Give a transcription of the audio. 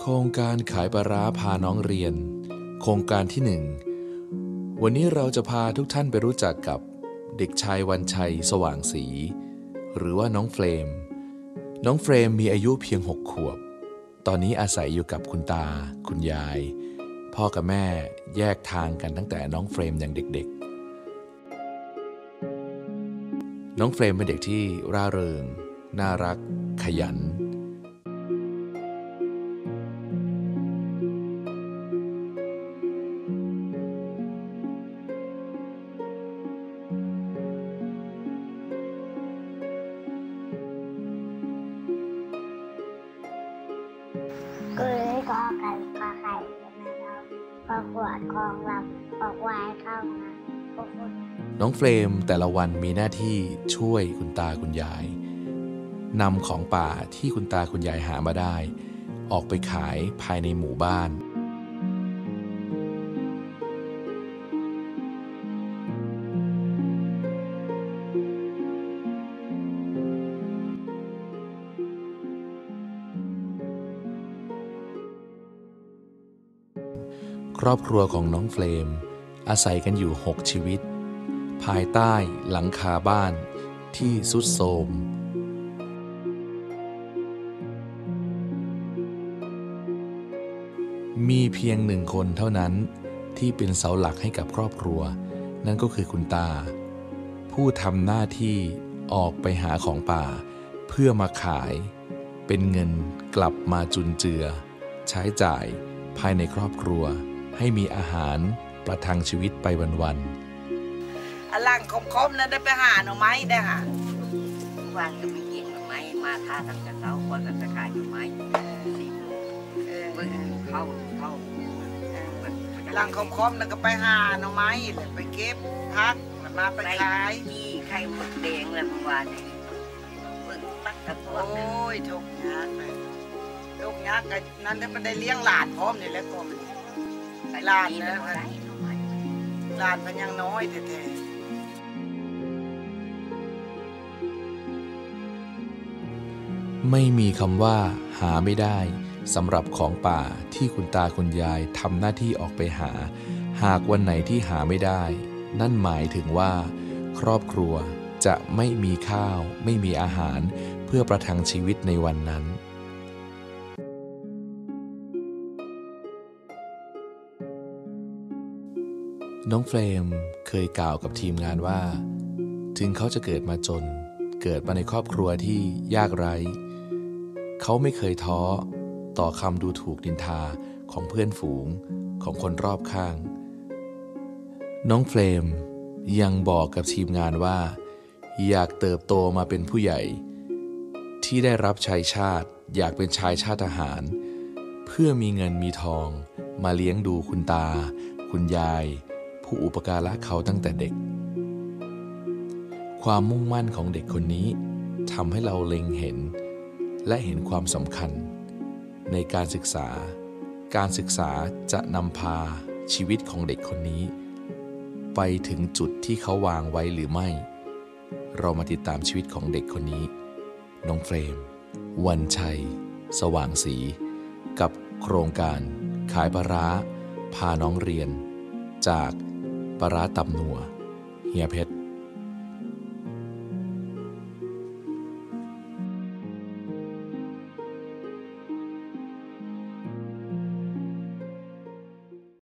โครงการขายปลาร้าพาน้องเรียน โครงการที่หนึ่งวันนี้เราจะพาทุกท่านไปรู้จักกับเด็กชายวันชัยสว่างสี หรือว่าน้องเฟรม น้องเฟรมมีอายุเพียงหกขวบ ตอนนี้อาศัยอยู่กับคุณตา คุณยาย พ่อกับแม่แยกทางกันตั้งแต่น้องเฟรมยังเด็กๆ น้องเฟรมเป็นเด็กที่ร่าเริง น่ารัก ขยัน กุยกอไก่กอไข่ใช่ไหม่เราพอขวดคลองลำพอควายเข้ามาน้องเฟรมแต่ละวันมีหน้าที่ช่วยคุณตาคุณยายนำของป่าที่คุณตาคุณยายหามาได้ ออกไปขายภายในหมู่บ้าน ครอบครัวของน้องเฟรมอาศัยกันอยู่หกชีวิต ภายใต้หลังคาบ้านที่สุดโทรมมีเพียงหนึ่งคนเท่านั้นที่เป็นเสาหลักให้กับครอบครัว นั่นก็คือคุณตา ผู้ทำหน้าที่ออกไปหาของป่า เพื่อมาขาย เป็นเงินกลับมาจุนเจือ ใช้จ่ายภายในครอบครัว ให้มีอาหารประทังชีวิตไปวันอลังคมๆนั้นได้ไปหาหน่อไม้ได้หาวานก็ไปเก็บหน่อไม้มาทาทางกระเช้าคนก็จะขายหน่อไม้สี่โมงเออเพิ่งเข้าเข้าอลังคมๆนั้นก็ไปหาหน่อไม้เลยไปเก็บพักแล้วมาไปไปขายยี่ไข่หมดแดงแล้วเมื่อวานนี้เพิ่งตักกระตัวโอ้ยทุกข์ยากเลยทุกข์ยากกันนั้นได้มันได้เลี้ยงหลานพร้อมนี่แหล้วก็มัน ลานนะได้หน่อไม้หลานมันยังน้อยแท้ๆไม่มีคำว่า หาไม่ได้สำหรับของป่าที่คุณตาคุณยายทำหน้าที่ออกไปหา หากวันไหนที่หาไม่ได้ นั่นหมายถึงว่า ครอบครัวจะไม่มีข้าว ไม่มีอาหาร เพื่อประทังชีวิตในวันนั้น น้องเฟรมเคยกล่าวกับทีมงานว่า ถึงเขาจะเกิดมาจน เกิดมาในครอบครัวที่ยากไร้ เขาไม่เคยท้อ ต่อคำดูถูกดินทาของเพื่อนฝูงของคนรอบข้าง น้องเฟรมยังบอกกับทีมงานว่า อยากเติบโตมาเป็นผู้ใหญ่ ที่ได้รับใช้ชาติ อยากเป็นชายชาติทหาร เพื่อมีเงินมีทอง มาเลี้ยงดูคุณตา คุณยาย ผู้อุปการะเขาตั้งแต่เด็ก ความมุ่งมั่นของเด็กคนนี้ทำให้เราเล็งเห็น และเห็นความสำคัญ ในการศึกษา การศึกษาจะนำพาชีวิตของเด็กคนนี้ ไปถึงจุดที่เขาวางไว้หรือไม่ เรามาติดตามชีวิตของเด็กคนนี้ น้องเฟรม วันชัย สว่างสีกับโครงการขายปลาร้า พาน้องเรียน จาก ปลาร้าตำนัว เฮียเพชร